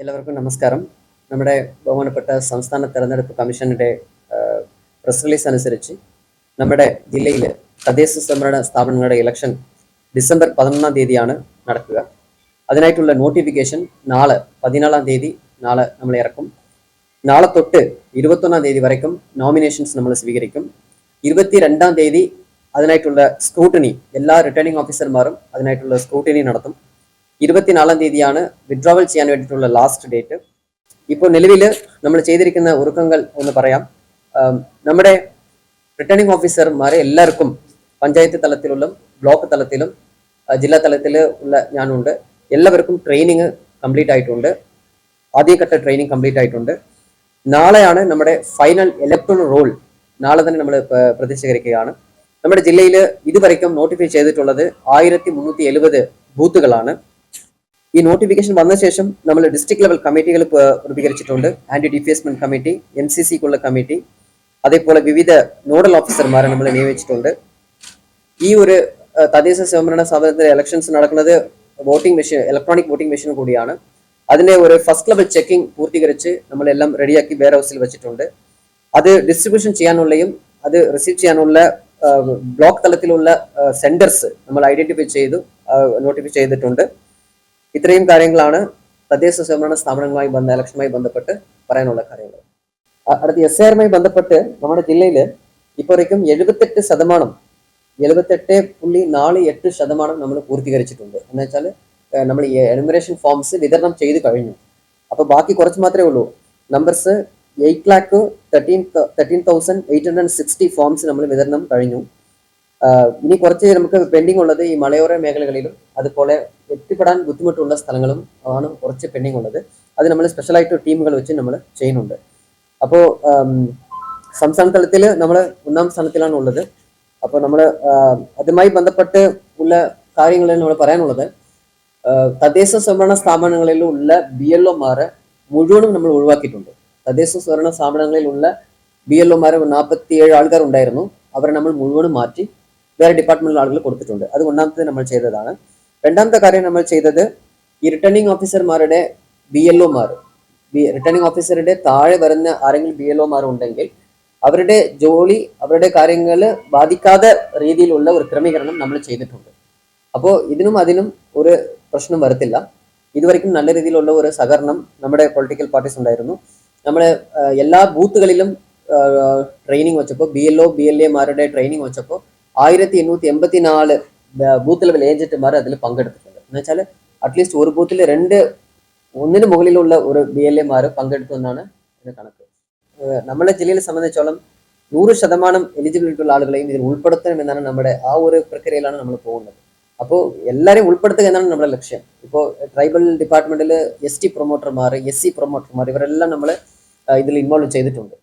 എല്ലാവർക്കും നമസ്കാരം. നമ്മുടെ ബഹുമാനപ്പെട്ട സംസ്ഥാന തെരഞ്ഞെടുപ്പ് കമ്മീഷന്റെ പ്രസ് റിലീസ് അനുസരിച്ച് നമ്മുടെ ജില്ലയിൽ തദ്ദേശ സംവരണ സ്ഥാപനങ്ങളുടെ ഇലക്ഷൻ ഡിസംബർ പതിനൊന്നാം തീയതിയാണ് നടക്കുക. അതിനായിട്ടുള്ള നോട്ടിഫിക്കേഷൻ നാളെ പതിനാലാം തീയതി നാളെ നമ്മൾ ഇറക്കും. നാളെ തൊട്ട് ഇരുപത്തൊന്നാം തീയതി വരയ്ക്കും. നോമിനേഷൻസ് നമ്മൾ സ്വീകരിക്കും. ഇരുപത്തി രണ്ടാം തീയതി അതിനായിട്ടുള്ള സ്ക്രൂട്ടിനി എല്ലാ റിട്ടേണിംഗ് ഓഫീസർമാരും അതിനായിട്ടുള്ള സ്ക്രൂട്ടിനി നടത്തും. ഇരുപത്തിനാലാം തീയതിയാണ് വിഡ്രോവൽ ചെയ്യാൻ വേണ്ടിയിട്ടുള്ള ലാസ്റ്റ് ഡേറ്റ് ഇപ്പോൾ നിലവിൽ നമ്മൾ ചെയ്തിരിക്കുന്ന ഒരുക്കങ്ങൾ ഒന്ന് പറയാം. നമ്മുടെ റിട്ടേണിംഗ് ഓഫീസർമാരെ എല്ലാവർക്കും പഞ്ചായത്ത് തലത്തിലുള്ള ബ്ലോക്ക് തലത്തിലും ജില്ലാ തലത്തിൽ ഉള്ള ഞാനുണ്ട്. എല്ലാവർക്കും ട്രെയിനിങ് കംപ്ലീറ്റ് ആയിട്ടുണ്ട്. ആദ്യഘട്ട ട്രെയിനിങ് കംപ്ലീറ്റ് ആയിട്ടുണ്ട്. നാളെയാണ് നമ്മുടെ ഫൈനൽ ഇലക്ട്രോൺ റോൾ നാളെ തന്നെ നമ്മൾ പ്രതിഷ്ഠീകരിക്കുകയാണ് നമ്മുടെ ജില്ലയിൽ ഇതുവரைക്കും നോട്ടിഫൈ ചെയ്തിട്ടുള്ളത് ആയിരത്തി മുന്നൂറ്റി എഴുപത് ബൂത്തുകളാണ് ഈ നോട്ടിഫിക്കേഷൻ വന്ന ശേഷം നമ്മൾ ഡിസ്ട്രിക്ട് ലെവൽ കമ്മിറ്റികൾ രൂപീകരിച്ചിട്ടുണ്ട് anti defacement committee M C സിക്കുള്ള committee അതേപോലെ വിവിധ നോഡൽ ഓഫീസർമാരെ നമ്മൾ നിയമിച്ചിട്ടുണ്ട്. ഈ ഒരു തദ്ദേശ സ്വയംഭരണ സ്ഥാപനത്തിലെ ഇലക്ഷൻസ് നടക്കുന്നത് voting machine electronic voting machine കൂടിയാണ്. അതിന്റെ ഒരു ഫസ്റ്റ് ലെവൽ ചെക്കിംഗ് പൂർത്തീകരിച്ച് നമ്മളെല്ലാം റെഡിയാക്കി വെയർ ഹൗസിൽ വെച്ചിട്ടുണ്ട്. അത് ഡിസ്ട്രിബ്യൂഷൻ ചെയ്യാനുള്ളയും അത് റിസീവ് ചെയ്യാനുള്ള ബ്ലോക്ക് തലത്തിലുള്ള സെന്റേഴ്സ് നമ്മൾ ഐഡന്റിഫൈ ചെയ്തു നോട്ടിഫൈ ചെയ്തിട്ടുണ്ട്. ഇത്രയും കാര്യങ്ങളാണ് തദ്ദേശ സ്വയംഭരണ സ്ഥാപനങ്ങളുമായി ബന്ധ ഇലക്ഷനുമായി ബന്ധപ്പെട്ട് പറയാനുള്ള കാര്യങ്ങൾ. അടുത്ത എസ് ആറുമായി ബന്ധപ്പെട്ട് നമ്മുടെ ജില്ലയിൽ ഇപ്പോഴേക്കും എഴുപത്തെട്ട് ശതമാനം എഴുപത്തെട്ട് പുള്ളി നാല് എട്ട് ശതമാനം നമ്മൾ പൂർത്തീകരിച്ചിട്ടുണ്ട്. എന്ന് വെച്ചാൽ നമ്മൾ ഈ എനുമറേഷൻ ഫോംസ് വിതരണം ചെയ്ത് കഴിഞ്ഞു. അപ്പോൾ ബാക്കി കുറച്ച് മാത്രമേ ഉള്ളൂ. Numbers eight lakh thirteen thirteen thousand eight hundred sixty forms നമ്മൾ വിതരണം കഴിഞ്ഞു. ഇനി കുറച്ച് നമുക്ക് പെൻഡിങ് ഉള്ളത് ഈ മലയോര മേഖലകളിലും അതുപോലെ എത്തിപ്പെടാൻ ബുദ്ധിമുട്ടുള്ള സ്ഥലങ്ങളും ആണ് കുറച്ച് പെൻഡിങ് ഉള്ളത്. അത് നമ്മൾ സ്പെഷ്യലായിട്ട് ടീമുകൾ വെച്ച് നമ്മൾ ചെയ്യുന്നുണ്ട്. അപ്പോൾ സംസ്ഥാന തലത്തിൽ നമ്മൾ ഒന്നാം സ്ഥാനത്തിലാണ് ഉള്ളത്. അപ്പോൾ നമ്മൾ അതുമായി ബന്ധപ്പെട്ട് ഉള്ള കാര്യങ്ങളിൽ നമ്മൾ പറയാനുള്ളത്. തദ്ദേശ സ്വയംഭരണ സ്ഥാപനങ്ങളിലുള്ള ബി എൽ ഒമാരെ മുഴുവനും നമ്മൾ ഒഴിവാക്കിയിട്ടുണ്ട്. തദ്ദേശ സ്വയംഭരണ സ്ഥാപനങ്ങളിലുള്ള ബി എൽ ഒമാരെ നാൽപ്പത്തിയേഴ് ആൾക്കാർ ഉണ്ടായിരുന്നു. അവരെ നമ്മൾ മുഴുവനും മാറ്റി വേറെ ഡിപ്പാർട്ട്മെന്റിലെ ആളുകൾ കൊടുത്തിട്ടുണ്ട്. അത് ഒന്നാമത്തെ നമ്മൾ ചെയ്തതാണ്. രണ്ടാമത്തെ കാര്യം നമ്മൾ ചെയ്തത് ഈ റിട്ടേണിംഗ് ഓഫീസർമാരുടെ ബി എൽ ഒമാർ ബി റിട്ടേണിംഗ് ഓഫീസറുടെ താഴെ വരുന്ന ആരെങ്കിലും ബി എൽ ഒമാർ ഉണ്ടെങ്കിൽ അവരുടെ ജോലി അവരുടെ കാര്യങ്ങൾ ബാധിക്കാത്ത രീതിയിലുള്ള ഒരു ക്രമീകരണം നമ്മൾ ചെയ്തിട്ടുണ്ട്. അപ്പോൾ ഇതിനും അതിനും ഒരു പ്രശ്നം വരത്തില്ല. ഇതുവരെയും നല്ല രീതിയിലുള്ള ഒരു സഹകരണം നമ്മുടെ പൊളിറ്റിക്കൽ പാർട്ടീസ് ഉണ്ടായിരുന്നു. നമ്മൾ എല്ലാ ബൂത്തുകളിലും ട്രെയിനിങ് വെച്ചപ്പോൾ B L O B L എമാരുടെ ട്രെയിനിങ് വെച്ചപ്പോൾ ആയിരത്തി എണ്ണൂറ്റി എൺപത്തി നാല് ബൂത്ത് ലെവൽ ഏജന്റുമാർ അതിൽ പങ്കെടുത്തിട്ടുണ്ട്. എന്ന് വെച്ചാൽ അറ്റ്ലീസ്റ്റ് ഒരു ബൂത്തിൽ രണ്ട് ഒന്നിന് മുകളിലുള്ള ഒരു ബി എൽ എമാർ പങ്കെടുത്തു എന്നാണ് ഇതിന് കണക്ക്. നമ്മളെ നമ്മുടെ ജില്ലയെ സംബന്ധിച്ചോളം നൂറ് ശതമാനം എലിജിബിലിറ്റി ഉള്ള ആളുകളെയും ഇതിൽ ഉൾപ്പെടുത്തണം എന്നാണ് നമ്മുടെ ആ ഒരു പ്രക്രിയയിലാണ് നമ്മൾ പോകുന്നത്. അപ്പോൾ എല്ലാവരെയും ഉൾപ്പെടുത്തുക എന്നാണ് നമ്മുടെ ലക്ഷ്യം. ഇപ്പോൾ ട്രൈബൽ ഡിപ്പാർട്ട്മെന്റിൽ എസ് ടി പ്രൊമോട്ടർമാർ എസ് സി പ്രൊമോട്ടർമാർ ഇവരെല്ലാം നമ്മൾ ഇതിൽ ഇൻവോൾവ് ചെയ്തിട്ടുണ്ട്.